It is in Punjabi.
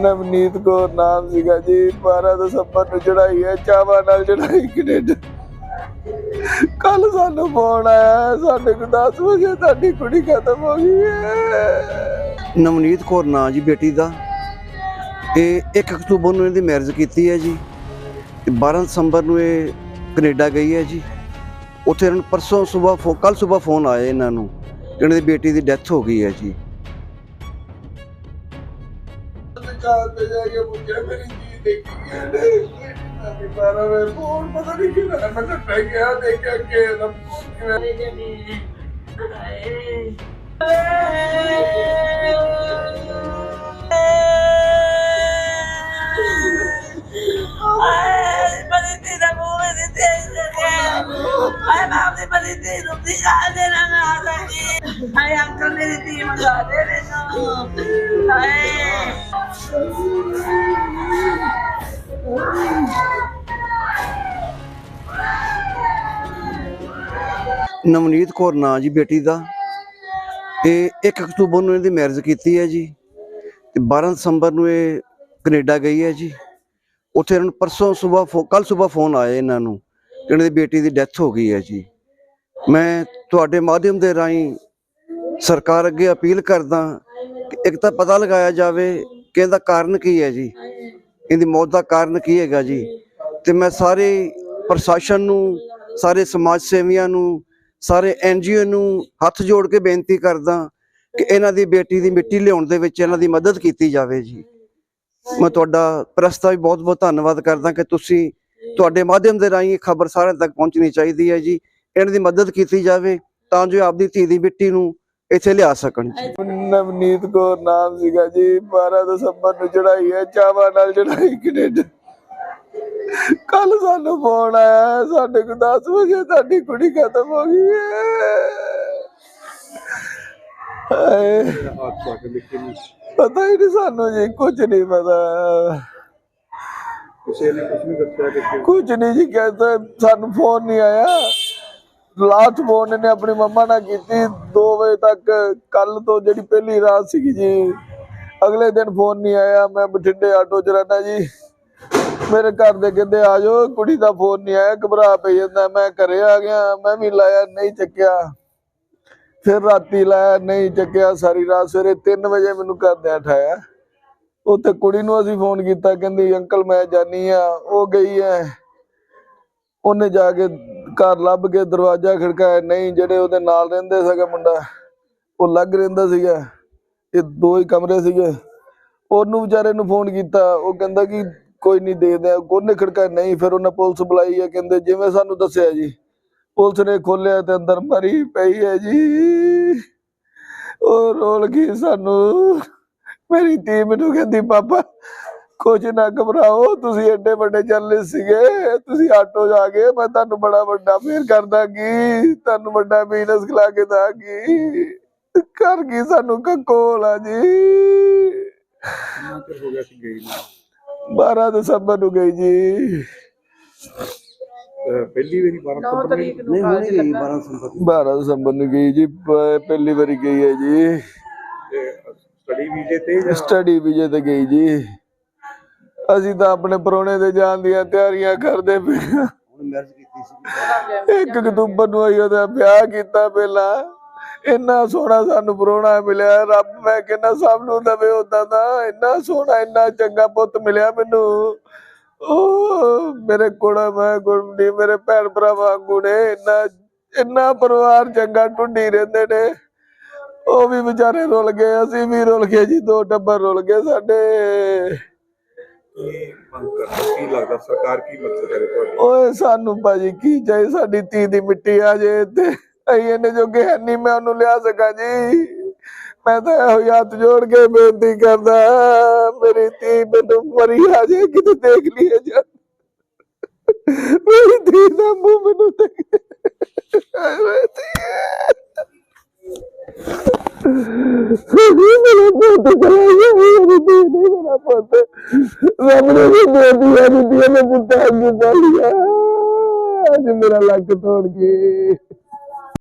ਨਵਨੀਤ ਕੌਰ ਨਾਮ ਸੀਗਾ ਜੀ 12 ਦਸੰਬਰ ਨੂੰ ਚੜਾਈ ਹੈ, ਚਾਵਾ ਨਾਲ ਚੜਾਈ ਕੈਨੇਡਾ। ਕੱਲ ਸਾਨੂੰ ਫੋਨ ਆਇਆ, ਸਾਡੇ ਕੋਲ 10 ਵਜੇ ਤੁਹਾਡੀ ਕੁੜੀ ਖਤਮ ਹੋ ਗਈ ਹੈ। ਨਵਨੀਤ ਕੌਰ ਨਾਂ ਜੀ ਬੇਟੀ ਦਾ। ਇਹ 1 ਅਕਤੂਬਰ ਨੂੰ ਇਹਦੀ ਮੈਰਿਜ ਕੀਤੀ ਹੈ ਜੀ। ਤੇ 12 ਦਸੰਬਰ ਨੂੰ ਇਹ ਕੈਨੇਡਾ ਗਈ ਹੈ ਜੀ। ਉੱਥੇ ਇਹਨਾਂ ਨੂੰ ਪਰਸੋਂ ਸਵੇਰ ਕੱਲ ਸਵੇਰ ਫੋਨ ਆਇਆ ਇਹਨਾਂ ਨੂੰ ਇਹਨਾਂ ਦੀ ਬੇਟੀ ਦੀ ਡੈਥ ਹੋ ਗਈ ਹੈ ਜੀ। ਦੁਕਾਨ ਤੇ ਜਾ ਕੇ ਪੁੱਛਿਆ, ਮੇਰੀ ਜੀ ਦੇਖੀ ਗਏ ਨੇ ਬਾਰਾ ਵੇ ਫੋਨ ਪਤਾ ਨਹੀਂ ਕਿਹੜਾ ਮੈਂ ਤਾਂ ਪੈ ਗਿਆ, ਦੇਖਿਆ ਕਿ ਨਾ ਕਿਵੇਂ ਹਾਏ, ਅੰਕਲ ਮੇਰੀ ਧੀ ਮੰਗਾ ਦੇ ਮੈਨੂੰ ਹਾਏ। ਨਵਨੀਤ ਕੌਰ ਨਾਂ ਜੀ ਬੇਟੀ ਦਾ। ਇਹ 1 ਅਕਤੂਬਰ ਨੂੰ ਇਹਦੀ ਮੈਰਿਜ ਕੀਤੀ ਹੈ ਜੀ। ਤੇ 12 ਦਸੰਬਰ ਨੂੰ ਇਹ ਕੈਨੇਡਾ ਗਈ ਹੈ ਜੀ। ਉੱਥੇ ਇਹਨਾਂ ਨੂੰ ਪਰਸੋਂ ਸਵੇਰ ਕੱਲ ਸਵੇਰ ਫੋਨ ਆਇਆ ਇਹਨਾਂ ਨੂੰ ਇਹਨਾਂ ਦੀ ਬੇਟੀ ਦੀ ਡੈਥ ਹੋ ਗਈ ਹੈ ਜੀ। ਮੈਂ ਤੁਹਾਡੇ ਮਾਧਿਅਮ ਦੇ ਰਾਹੀਂ ਸਰਕਾਰ ਅੱਗੇ ਅਪੀਲ ਕਰਦਾ ਕਿ ਇੱਕ ਤਾਂ ਪਤਾ ਲਗਾਇਆ ਜਾਵੇ ਕਿ ਇਹਦਾ ਕਾਰਨ ਕੀ ਹੈ ਜੀ। ਇਹਦੀ ਮੌਤ ਦਾ ਕਾਰਨ ਕੀ ਹੈਗਾ ਜੀ। ਤੇ ਮੈਂ ਸਾਰੇ ਪ੍ਰਸ਼ਾਸਨ ਨੂੰ, ਸਾਰੇ ਸਮਾਜ ਸੇਵੀਆਂ ਨੂੰ, ਸਾਰੇ ਐਨਜੀਓ ਨੂੰ ਹੱਥ ਜੋੜ ਕੇ ਬੇਨਤੀ ਕਰਦਾ ਕਿ ਇਹਨਾਂ ਦੀ ਬੇਟੀ ਦੀ ਮਿੱਟੀ ਲਿਆਉਣ ਦੇ ਵਿੱਚ ਇਹਨਾਂ ਦੀ ਮਦਦ ਕੀਤੀ ਜਾਵੇ ਜੀ। ਮੈਂ ਤੁਹਾਡਾ ਪ੍ਰੈਸ ਵੀ ਬਹੁਤ ਬਹੁਤ ਧੰਨਵਾਦ ਕਰਦਾ ਕਿ ਤੁਸੀਂ ਤੁਹਾਡੇ ਮਾਧਿਅਮ ਦੇ ਰਾਹੀਂ ਇਹ ਖਬਰ ਸਾਰਿਆਂ ਤੱਕ ਪਹੁੰਚਣੀ ਚਾਹੀਦੀ ਹੈ ਜੀ। ਇਹਨਾਂ ਦੀ ਮਦਦ ਕੀਤੀ ਜਾਵੇ ਤਾਂ ਜੋ ਆਪਦੀ ਧੀ ਦੀ ਮਿੱਟੀ ਨੂੰ ਇੱਥੇ ਲਿਆ ਸਕਣ ਜੀ। ਨਵਨੀਤ ਕੌਰ ਨਾਮ ਸੀਗਾ ਜੀ 12 ਦਸੰਬਰ ਨੂੰ ਚੜਾਈ ਹੈ ਚਾਵਾ ਨਾਲ ਚੜਾਈ ਕੈਨੇਡਾ। ਕੱਲ ਸਾਨੂੰ ਫੋਨ ਆਇਆ ਸਾਡੇ ਕੋਲ 10 ਵਜੇ ਤੁਹਾਡੀ ਕੁੜੀ ਖਤਮ ਹੋ ਗਈ ਹੈ। ਹਾਏ। ਪਤਾ ਹੀ ਨਹੀਂ ਸਾਨੂੰ ਜੀ ਕੁਝ ਨਹੀਂ ਪਤਾ। ਕਿਸੇ ਨੇ ਕੁਝ ਨਹੀਂ ਦੱਸਿਆ ਕਿ ਕਿਉਂ ਕੁਝ ਨਹੀਂ ਜੀ ਕਹਿੰਦਾ ਸਾਨੂੰ ਫੋਨ ਨਹੀਂ ਆਇਆ। ਲਾਸਟ ਫੋਨ ਇਹਨੇ ਆਪਣੀ ਮੰਮਾ ਨਾਲ ਕੀਤੀ। 2 ਵਜੇ ਤੱਕ ਕੱਲ ਤੋਂ ਜਿਹੜੀ ਪਹਿਲੀ ਰਾਤ ਸੀਗੀ ਜੀ, ਅਗਲੇ ਦਿਨ ਫੋਨ ਨਹੀਂ ਆਇਆ। ਮੈਂ ਬਠਿੰਡੇ ਆਟੋ 'ਚ ਰਹਿਣਾ ਜੀ। ਮੇਰੇ ਘਰ ਦੇ ਕਹਿੰਦੇ, ਆ ਜਾਓ, ਕੁੜੀ ਦਾ ਫੋਨ ਨਹੀਂ ਆਇਆ, ਘਬਰਾ ਪਈ ਜਾਂਦਾ। ਮੈਂ ਘਰੇ ਆ ਗਿਆ, ਮੈਂ ਵੀ ਲਾਇਆ, ਨਹੀਂ ਚੱਕਿਆ। ਫਿਰ ਰਾਤੀ ਲਾਇਆ, ਨਹੀਂ ਚੱਕਿਆ, ਸਾਰੀ ਰਾਤ ਸਵੇਰੇ 3 ਵਜੇ ਮੈਨੂੰ ਘਰਦਿਆਂ ਉਠਾਇਆ ਉੱਥੇ ਕੁੜੀ ਨੂੰ ਅਸੀਂ ਫੋਨ ਕੀਤਾ, ਕਹਿੰਦੀ, ਅੰਕਲ, ਮੈਂ ਜਾਨੀ ਆ। ਉਹ ਗਈ ਐ। ਉਹਨੇ ਜਾ ਕੇ ਘਰ ਲੱਭ ਕੇ ਦਰਵਾਜ਼ਾ ਖੜਕਾਇਆ, ਨਹੀਂ ਜਿਹੜੇ ਉਹਦੇ ਨਾਲ ਰਹਿੰਦੇ ਸੀਗਾ ਮੁੰਡਾ, ਉਹ ਲੱਗ ਰਹਿੰਦਾ ਸੀਗਾ। ਇਹ ਦੋ ਹੀ ਕਮਰੇ ਸੀਗੇ। ਉਹਨੂੰ ਵਿਚਾਰੇ ਨੂੰ ਫੋਨ ਕੀਤਾ, ਉਹ ਕਹਿੰਦਾ ਕਿ ਕੋਈ ਨਹੀਂ ਦੇਖਦੇ ਕੋਨੇ ਉਹਨੇ ਨਹੀਂ, ਫਿਰ ਉਹਨੇ ਪੁਲਿਸ ਬੁਲਾਈ ਹੈ ਕਹਿੰਦੇ ਜਿਵੇਂ ਸਾਨੂੰ ਦੱਸਿਆ ਜੀ। ਪੁਲਿਸ ਨੇ ਖੋਲਿਆ ਤੇ ਅੰਦਰ ਮਰੀ ਪਈ ਹੈ ਜੀ। ਉਹ ਰੋਲ ਗਈ ਸਾਨੂੰ? ਮੇਰੀ ਧੀ ਮੈਨੂੰ ਕਹਿੰਦੀ, ਪਾਪਾ ਕੁਝ ਨਾ ਘਬਰਾਓ ਤੁਸੀਂ ਐਡੇ ਵੱਡੇ ਚੱਲੇ ਸੀਗੇ ਤੁਸੀਂ ਆਟੋ ਜਾ ਕੇ ਮੈਂ ਤੁਹਾਨੂੰ ਬੜਾ ਵੱਡਾ ਫੇਰ ਕਰ ਦਾਂਗੀ ਤੁਹਾਨੂੰ ਵੱਡਾ ਬਿਜ਼ਨਸ ਖਿਲਾ ਕੇ ਦਾਂਗੀ ਕਰ ਗਈ ਸਾਨੂੰ ਕੰਕੋਲ ਆ ਜੀ। ਹੋ ਗਿਆ ਸੀ ਗਈ ਨੂੰ 12 ਦਸੰਬਰ ਨੂੰ ਗਈ ਜੀ। ਪਹਿਲੀ ਵਾਰੀ 12 ਨੰਬਰ ਨਹੀਂ ਹੁਣੇ ਗਈ। 12 ਦਸੰਬਰ 12 ਦਸੰਬਰ ਨੂੰ ਗਈ ਜੀ ਪਹਿਲੀ ਵਾਰੀ ਗਈ ਹੈ ਜੀ। ਸਟੱਡੀ ਵੀਜ਼ੇ ਤੇ ਸਟੱਡੀ ਵੀਜ਼ੇ ਤੇ ਗਈ ਜੀ। ਅਸੀਂ ਤਾਂ ਆਪਣੇ ਪਰੋਣੇ ਦੇ ਜਾਣ ਦੀਆਂ ਤਿਆਰੀਆਂ ਕਰਦੇ ਪਏ ਹਾਂ। ਹੁਣ ਮੈਰਿਜ ਕੀਤੀ ਸੀ। ਇੱਕ ਅਕਤੂਬਰ ਨੂੰ ਆਈ ਉਹਦਾ ਵਿਆਹ ਕੀਤਾ ਪਹਿਲਾਂ। ਇੰਨਾ ਸੋਹਣਾ ਸਾਨੂੰ ਪਰੋਣਾ ਮਿਲਿਆ। ਰੱਬ ਮੈਂ ਕਹਿੰਦਾ ਸਭ ਨੂੰ ਦਵੇ ਉਦਾਂ ਦਾ। ਇੰਨਾ ਸੋਹਣਾ ਇੰਨਾ ਚੰਗਾ ਪੁੱਤ ਮਿਲਿਆ ਮੈਨੂੰ। ਉਹ ਮੇਰੇ ਕੋਲ ਮੈਂ ਗੁਰਦੀ ਮੇਰੇ ਭੈਣ ਭਰਾ ਵਾਂਗੂ ਨੇ ਇੰਨਾ ਇੰਨਾ ਪਰਿਵਾਰ ਚੰਗਾ ਟੁੱਡੀ ਰਹਿੰਦੇ ਨੇ। ਉਹ ਵੀ ਵਿਚਾਰੇ ਰੁਲ ਗਏ ਅਸੀਂ ਵੀ ਰੁਲ ਗਏ ਜੀ ਦੋ ਟੱਬਰ ਰੁਲ ਗਏ ਸਾਡੇ। ਕੀ ਮੰਗ ਕਰਦਾ? ਕੀ ਲੱਗਦਾ ਸਰਕਾਰ ਕੀ ਮਦਦ ਕਰੇ ਤੁਹਾਡੀ? ਓਏ, ਸਾਨੂੰ ਭਾਜੀ ਕੀ ਚਾਹੀ ਸਾਡੀ ਧੀ ਦੀ ਮਿੱਟੀ ਆ ਜੇ ਤੇ ਅਸੀਂ ਇਹਨੇ ਜੋਗੇ ਹੈ ਨਹੀਂ ਮੈਂ ਉਹਨੂੰ ਲਿਆ ਸਕਾਂ ਜੀ। ਮੈਂ ਤਾਂ ਇਹੋ ਹੀ ਹੱਥ ਜੋੜ ਕੇ ਬੇਨਤੀ ਕਰਦਾ ਮੇਰੀ ਧੀ ਮੈਨੂੰ ਮਰੀ ਆ ਜੇ, ਕਿਤੇ ਦੇਖ ਲਈਏ ਜਾ। ਮੇਰੀ ਧੀ ਦਾ ਮੂੰਹ ਮੈਨੂੰ ਦੇਖ। ਮੇਰਾ ਪੁੱਤ ਚਲਾ ਗਿਆ ਮੇਰੀ ਧੀ ਨੇ ਮੇਰਾ ਪੁੱਤ ਸਾਹਮਣੇ ਵੀ ਬੇਟੀ ਆ ਦਿੱਤੀ ਮੈਂ ਪੁੱਤ ਅੱਜ ਪਾਲਿਆ ਅੱਜ ਮੇਰਾ ਲੱਕ ਤੋੜ ਕੇ